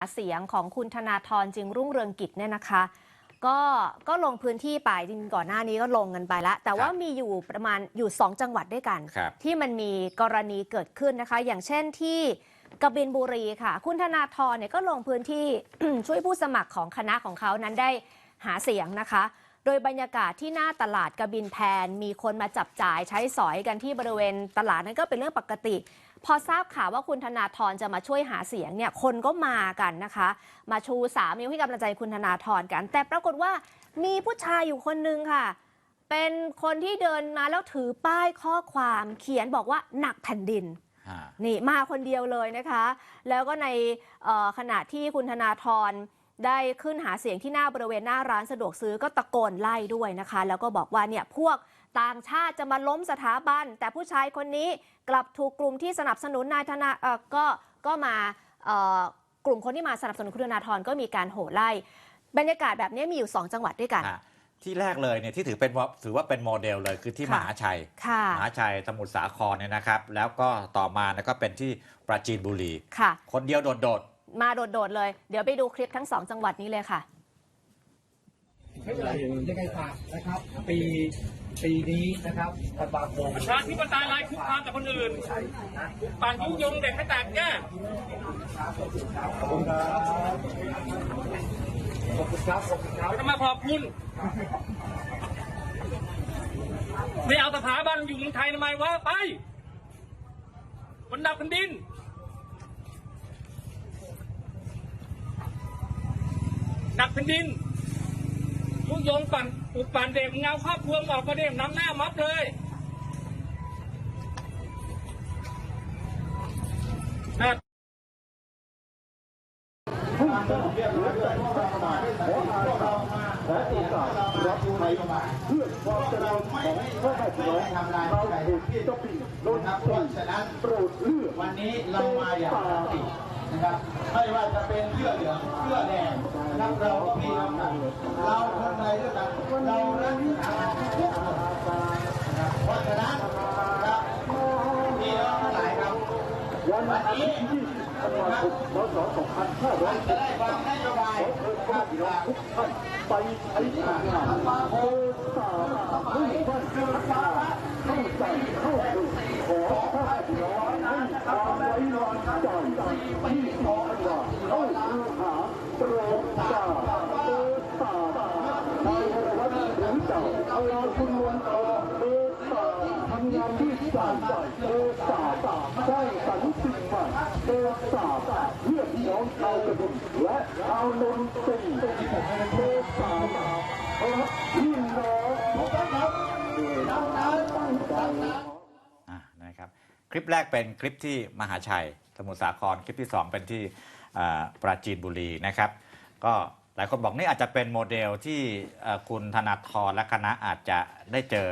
หาเสียงของคุณธนาธรจึงรุ่งเรืองกิจเนี่ยนะคะ ก็ก็ลงพื้นที่ไปจริงๆก่อนหน้านี้ก็ลงกันไปแล้วแต่ว่ามีอยู่ประมาณอยู่ 2 จังหวัดด้วยกันครับที่มันมีกรณีเกิดขึ้นนะคะ อย่างเช่นที่กบินบุรีค่ะ คุณธนาธรเนี่ยก็ลงพื้นที่ช่วยผู้สมัครของคณะของเขานั้นได้หาเสียงนะคะ โดยบรรยากาศที่หน้าตลาดกบินแพนมีคนมาจับจ่ายใช้สอยกันที่บริเวณตลาดนั้นก็เป็นเรื่องปกติ พอทราบข่าวว่าคุณธนาธรจะมาช่วยหาเสียงเนี่ยคนก็มากันนะคะ มาชูสามนิ้วให้กำลังใจคุณธนาธรกัน แต่ปรากฏว่ามีผู้ชายอยู่คนนึงค่ะ เป็นคนที่เดินมาแล้วถือป้ายข้อความเขียนบอกว่าหนักแผ่นดินฮะนี่มาคนเดียวเลยนะคะ แล้วก็ในเอ่อขณะที่คุณธนาธรได้ขึ้นหาเสียงที่หน้าบริเวณหน้าร้านสะดวกซื้อก็ตะโกนไล่ด้วยนะคะ แล้วก็บอกว่าเนี่ยพวก ต่างชาติจะมาล้มสถาบัน แต่ผู้ชายคนนี้กลับถูกกลุ่มที่สนับสนุนนายธนาเอ่อก็ก็มาเอ่อกลุ่มคนที่มาสนับสนุนคุณธนาธรก็มีการโห่ไล่ บรรยากาศแบบนี้มีอยู่ 2 จังหวัดด้วยกันฮะที่แรกเลยเนี่ยที่ถือเป็นว่าถือว่าเป็นโมเดลเลยคือที่ค่ะมหาชัยค่ะมหาชัยสมุทรสาครเนี่ยนะครับ แล้วก็ต่อมานะก็เป็นที่ปราจีนบุรีค่ะคนเดียวโดดมาโดดๆเลย เดี๋ยวไปดูคลิปทั้งสองจังหวัดนี้เลยค่ะ ไม่เป็นไรยังไงฝากนะครับ ปีปีนี้นะครับธันวาคมประชาธิปไตยไร้คุกคามแต่คนอื่นปั่นยุยงเด็กให้แตกแยกขอบคุณครับขอบคุณครับขอบคุณครับจะมาขอบคุณไม่เอาสถาบันอยู่เมืองไทยทำไมวะไปมันดับแผ่นดินดับแผ่นดิน ยุยงปั่นอุดปั่นเด็กเงาครอบครัวออกประเด็นน้ำหน้ามัดเลยนะวันนี้เรามาอย่างสันตินะครับไม่ว่าจะเป็นเสื้อเหลืองเสื้อแดง นะครับเราก็พี่น้องกันเราคนไทยด้วยกันเรารักษาทุกคนนะครับเพราะฉะนั้นครับพี่น้องทั้งหลายครับวันนี้นะครับเราจะได้วางนโยบายครับจากทุกท่านไปใช้งานมาโคสามมุ่งมั่นคือสาระเข้าใจเข้าถึงขอพระพี่น้องให้ความไว้วางใจที่ขอว่าเข้าคือหาโปรดตาเอตาในวัดหรือเจ้าเอาเรา คุณวันต่อเอตาทำงานที่สามใจเอตาได้สรรสิ่งใหม่เอตาเพื่อพี่น้องชาวกระดุมและชาวนนทรีเอตาครับพี่น้องทุกท่านครับดังนั้นตั้งใจๆอะนะครับคลิปแรกเป็นคลิปที่มหาชัย สมุทรสาครคลิปที่ 2 เป็นที่ปราจีนบุรีนะครับ ก็ หลายคนบอกนี่อาจจะเป็นโมเดลที่เอ่อคุณธนาธรและคณะอาจจะได้เจอ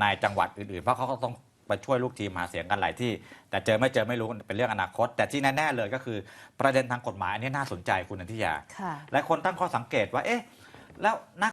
ในจังหวัดอื่นๆ เพราะเขาก็ต้องไปช่วยลูกทีมหาเสียงกันหลายที่ แต่เจอไม่เจอไม่รู้เป็นเรื่องอนาคต แต่ที่แน่ๆเลยก็คือประเด็นทางกฎหมายอันนี้น่าสนใจคุณนันทิยาค่ะหลายคนตั้งข้อสังเกตว่าเอ๊ะแล้วนัก